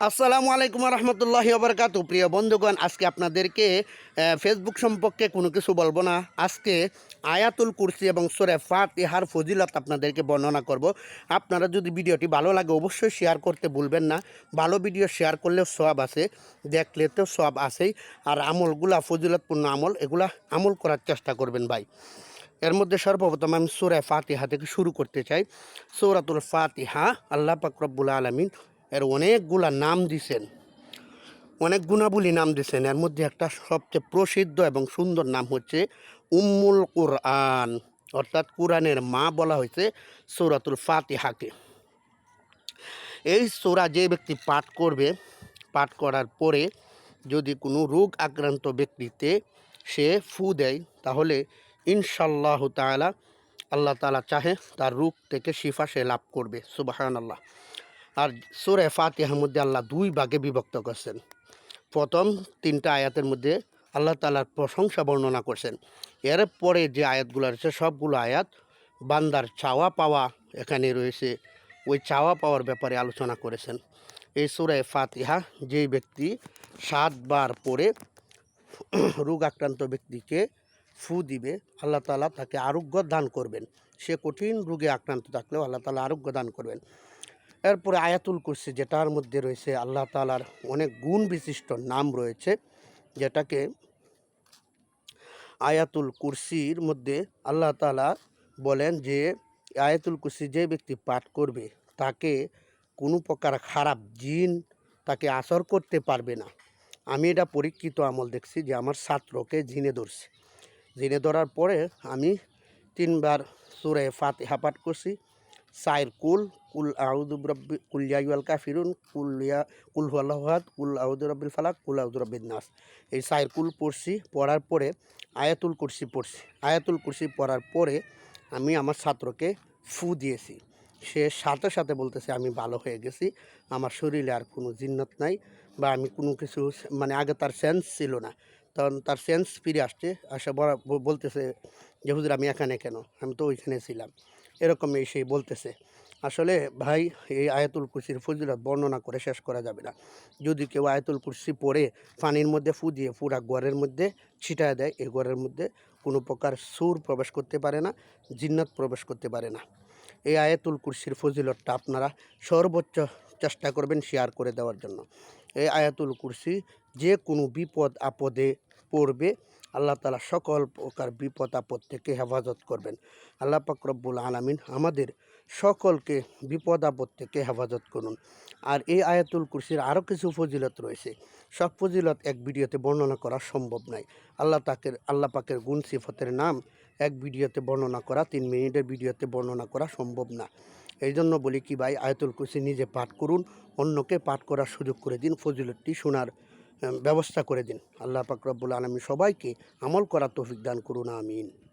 আসসালামু আলাইকুম রহমতুল্লাহি ওবরকাত প্রিয় বন্ধুগণ, আজকে আপনাদেরকে ফেসবুক সম্পর্কে কোনো কিছু বলব না। আজকে আয়াতুল কুরসি এবং সোরে ফাতিহার ফজিলত আপনাদেরকে বর্ণনা করব। আপনারা যদি ভিডিওটি ভালো লাগে অবশ্যই শেয়ার করতে ভুলবেন না। ভালো ভিডিও শেয়ার করলেও সব আছে, দেখলে তো সব আছেই। আর আমলগুলা ফজিলতপূর্ণ আমল, এগুলা আমল করার চেষ্টা করবেন ভাই। এর মধ্যে সর্বপ্রথম আমি সুরে ফাতিহা থেকে শুরু করতে চাই। সৌরাতুল ফাতিহা, আল্লাহ পাকরব্বুল আলমিন এর অনেকগুলা নাম দিছেন। অনেক গুণাবলী নাম দিছেন। এর মধ্যে একটা সবচেয়ে প্রসিদ্ধ এবং সুন্দর নাম হচ্ছে উম্মুল কোরআন। অর্থাৎ কোরআনের মা বলা হয়েছে সৌরাতুল ফাতিহাকে। এই সোরা যে ব্যক্তি পাঠ করবে, পাঠ করার পরে যদি কোনো রোগ আক্রান্ত ব্যক্তিতে সে ফু দেয়, তাহলে ইনশাল্লাহ তাআলা, আল্লাহ তাআলা চাহে তার রোগ থেকে শিফা সে লাভ করবে। সুবাহান আল্লাহ আর সুরে ফাতিহার মধ্যে আল্লাহ দুই ভাগে বিভক্ত করছেন। প্রথম তিনটা আয়াতের মধ্যে আল্লাহ তালার প্রশংসা বর্ণনা করছেন। এর পরে যে আয়াতগুলো রয়েছে, সবগুলো আয়াত বান্দার চাওয়া পাওয়া এখানে রয়েছে। ওই চাওয়া পাওয়ার ব্যাপারে আলোচনা করেছেন। এই সুরায় ফাতিহা যেই ব্যক্তি সাতবার পরে রোগ আক্রান্ত ব্যক্তিকে ফু দিবে, আল্লাহ তালা তাকে আরোগ্য দান করবেন। সে কঠিন রোগে আক্রান্ত থাকলেও আল্লাহ তালা আরোগ্য দান করবেন। এরপরে আয়াতুল কুরসি যেটার মধ্যে রয়েছে আল্লাহ তালার অনেক গুণ বিশিষ্ট নাম রয়েছে, যেটাকে আয়াতুল কুরসির মধ্যে আল্লাহ তালা বলেন যে, আয়াতুল কুরসি যে ব্যক্তি পাঠ করবে, তাকে কোনো প্রকার খারাপ জিন তাকে আসর করতে পারবে না। আমি এটা পরীক্ষিত আমল দেখছি যে আমার ছাত্রকে জিনে ধরছে। জিনে ধরার পরে আমি তিনবার সুরে ফাতিহা পাঠ করছি সাইর কুল কুল আউদু রব্বি কুল ইয়াইয়াল কাফিরুন কুল ইয়া কুল হুয়াল্লাহাদ কুল আউদু রব্বিল ফালাক কুল আউদু রব্বিন নাস এই সাইর কুল পড়ছি, পড়ার পরে আয়াতুল কুরসি পড়ছি। আয়াতুল কুরসি পড়ার পরে আমি আমার ছাত্রকে ফু দিয়েছি। সে সাথে সাথে বলতেছে, আমি ভালো হয়ে গেছি। আমার শরীরে আর কোনো জিন্নত নাই বা আমি কোনো কিছু মানে আগে তার সেন্স ছিল না। তখন তার সেন্স ফিরে আসছে, আসে বলা- বলতেছে যে, হুজুর, আমি এখানে কেন? আমি তো ওইখানে ছিলাম। এরকম এই সেই বলতেছে। আসলে ভাই, এই আয়াতুল কুরসির ফজিলত বর্ণনা করে শেষ করা যাবে না। যদি কেউ আয়াতুল কুরসি পড়ে, পানির মধ্যে ফু দিয়ে পুরা ঘরের মধ্যে ছিটায় দেয় এই ঘরের মধ্যে কোনো প্রকার সুর প্রবেশ করতে পারে না, জিন্নাত প্রবেশ করতে পারে না। এই আয়াতুল কুরসির ফজিলতটা আপনারা সর্বোচ্চ চেষ্টা করবেন শেয়ার করে দেওয়ার জন্য। এই আয়াতুল কুরসি যে কোনো বিপদ আপদে পড়বে আল্লাহ তালা সকল প্রকার বিপদ আপদ থেকে হেফাজত করবেন। আল্লাহ পাক রব্বুল আলমিন আমাদের সকলকে বিপদ আপদ থেকে হেফাজত করুন। আর এই আয়াতুল কুরসির আরও কিছু ফজিলত রয়েছে। সব ফজিলত এক ভিডিওতে বর্ণনা করা সম্ভব নয়। আল্লাহ তাকের, আল্লাহ পাকের গুণ সিফতের নাম এক ভিডিওতে বর্ণনা করা, তিন মিনিটের ভিডিওতে বর্ণনা করা সম্ভব না। এই জন্য বলি কি ভাই, আয়াতুল কুরসি নিজে পাঠ করুন, অন্যকে পাঠ করার সুযোগ করে দিন। ফজিলতটি শোনার ব্যবস্থা করে দিন। আল্লাহ পাক রব্বুল আলমী সবাইকে আমল করার তৌফিক দান করুন আমিন।